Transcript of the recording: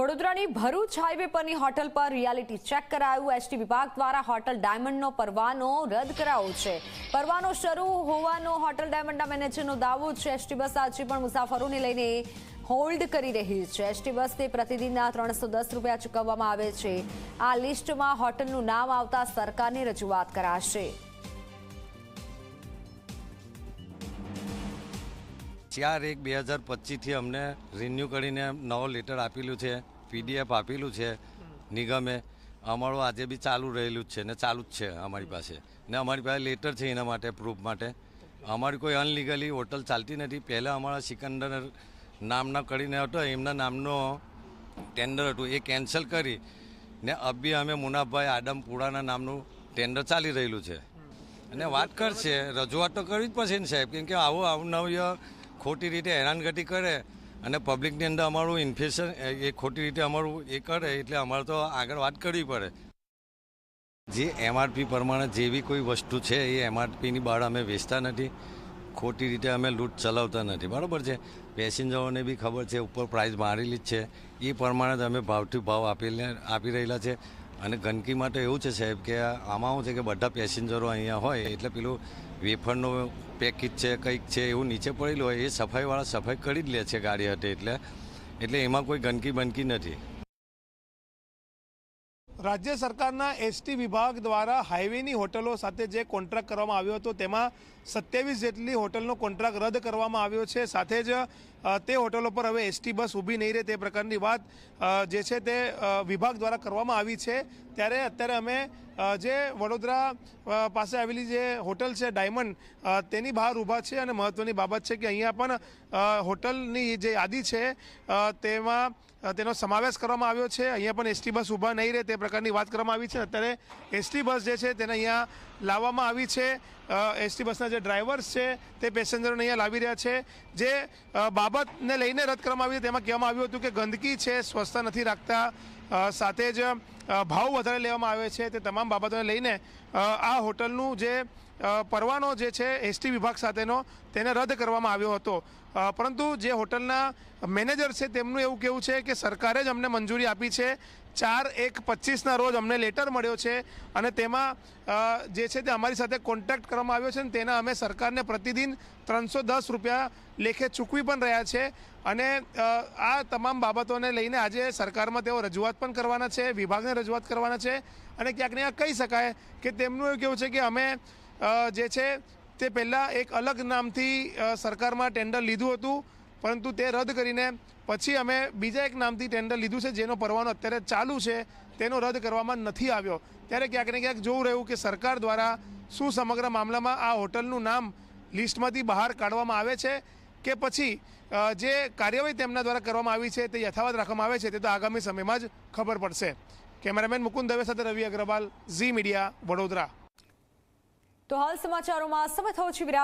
વડોદરાની ભરૂચ હાઈવે પરની હોટલ પર રિયાલિટી ચેક કરાયું. એસટી વિભાગ દ્વારા હોટલ ડાયમંડનો પરવાનો રદ કરાયો છે. પરવાનો શરૂ હોવાનો હોટલ ડાયમંડના મેનેજરનો દાવો છે. એસટી બસ આજે પણ મુસાફરોને લઈને હોલ્ડ કરી રહી છે. એસટી બસને પ્રતિદિનના ત્રણસો દસ રૂપિયા ચૂકવવામાં આવે છે. આ લિસ્ટમાં હોટલનું નામ આવતા સરકારને રજૂઆત કરાશે. ચાર એક બે હજાર પચીસથી અમને રિન્યૂ કરીને નવો લેટર આપેલું છે પીડીએફ આપેલું છે, નિગમે. અમારું આજે બી ચાલુ રહેલું જ છે ને ચાલુ જ છે અમારી પાસે. ને અમારી પાસે લેટર છે એના માટે પ્રૂફ માટે. અમારી કોઈ અનલીગલી હોટલ ચાલતી નથી. પહેલાં અમારા સિકંદર નામના કરીને હતો, એમના નામનો ટેન્ડર હતું. એ કેન્સલ કરી ને અબી અમે મુનાભાઈ આદમપુરાના નામનું ટેન્ડર ચાલી રહેલું છે. અને વાત કરશે, રજૂઆત તો કરવી જ પડશે ને સાહેબ, કેમ કે આવું અવનવ્ય ખોટી રીતે હેરાનગતિ કરે અને પબ્લિકની અંદર અમારું ઇન્ફેક્શન એ ખોટી રીતે અમારું એ કરે એટલે અમારે તો આગળ વાત કરવી પડે. જે એમઆરપી પ્રમાણે જેવી કોઈ વસ્તુ છે, એ એમઆરપીની બહાર અમે વેચતા નથી. ખોટી રીતે અમે લૂંટ ચલાવતા નથી. બરાબર છે? પેસેન્જરોને બી ખબર છે, ઉપર પ્રાઇસ મારેલી જ છે. એ પ્રમાણે જ અમે ભાવથી ભાવ આપીને, આપી રહેલા છે. અને ગંદકીમાં તો એવું છે સાહેબ કે આમાં શું છે કે બધા પેસેન્જરો અહીંયા હોય, એટલે પેલું વેફરનું પેકેજ છે, કંઈક છે, એવું નીચે પડેલું હોય, એ સફાઈવાળા સફાઈ કરી જ લે છે ગાડી હતી એટલે એટલે એમાં કોઈ ગંદકી બંદકી નથી. રાજ્ય સરકારના એસટી વિભાગ દ્વારા હાઈવેની હોટલો સાથે જે કોન્ટ્રાક્ટ કરવામાં આવ્યો હતો, તેમાં સત્યાવીસ જેટલી હોટલનો કોન્ટ્રાક્ટ રદ કરવામાં આવ્યો છે. સાથે જ તે હોટલો પર હવે એસટી બસ ઊભી નહીં રહે તે પ્રકારની વાત જે છે તે વિભાગ દ્વારા કરવામાં આવી છે. ત્યારે અત્યારે અમે જે વડોદરા પાસે આવેલી જે હોટલ છે ડાયમંડ તેની બહાર ઊભા છે અને મહત્ત્વની બાબત છે કે અહીંયા પણ હોટલની જે યાદી છે તેમાં તેનો સમાવેશ કરવામાં આવ્યો છે. અહીંયા પણ એસટી બસ ઊભા નહીં રહે તે પ્રકારની વાત કરવામાં આવી છે. અત્યારે એસટી બસ જે છે તેને અહીંયા લાવવામાં આવી છે. એસટી બસના જે ડ્રાઈવર્સ છે તે પેસેન્જરોને અહીંયા લાવી રહ્યા છે. જે બાબતને લઈને રદ કરવામાં આવી તેમાં કહેવામાં આવ્યું હતું કે ગંદકી છે, સ્વચ્છતા નથી રાખતા. સાથે જ ભાવ વધારે લેવામાં આવે છે તે તમામ બાબતોને લઈને આ હોટલનું જે પરવાનો જે છે એસટી વિભાગ સાથેનો તેને રદ કરવામાં આવ્યો હતો. પરંતુ જે હોટલના મેનેજર છે તેમનું એવું કેવું છે કે સરકારે જ અમને મંજૂરી આપી છે. ચાર એક પચીસના રોજ અમને લેટર મળ્યો છે અને તેમાં જે છે તે અમારી સાથે કોન્ટેક્ટ કરવામાં આવ્યો છે અને તેના અમે સરકારને પ્રતિદિન ત્રણસો દસ રૂપિયા લેખે ચૂકવી પણ રહ્યા છે. અને આ તમામ બાબતોને લઈને આજે સરકારમાં તેઓ રજૂઆત પણ કરવાના છે, વિભાગને રજૂઆત કરવાના છે અને ક્યાંક ને કહી શકાય કે તેમનું એવું કેવું છે કે અમે જે છે તે પહેલાં એક અલગ નામથી સરકારમાં ટેન્ડર લીધું હતું, પરંતુ તે રદ કરીને પછી અમે બીજા એક નામથી ટેન્ડર લીધું છે, જેનો પરવાનો અત્યારે ચાલુ છે, તેનો રદ કરવામાં નથી આવ્યો. ત્યારે ક્યાંક ને ક્યાંક જોવું રહ્યું કે સરકાર દ્વારા શું સમગ્ર મામલામાં આ હોટલનું નામ લિસ્ટમાંથી બહાર કાઢવામાં આવે છે કે પછી જે કાર્યવાહી તેમના દ્વારા કરવામાં આવી છે તે યથાવત રાખવામાં આવે છે તે તો આગામી સમયમાં જ ખબર પડશે. કેમેરામેન મુકુંદ દવે સાથે રવિ અગ્રવાલ, ઝી મીડિયા, વડોદરા. તો હાલ સમાચારોમાં સમય થયો છે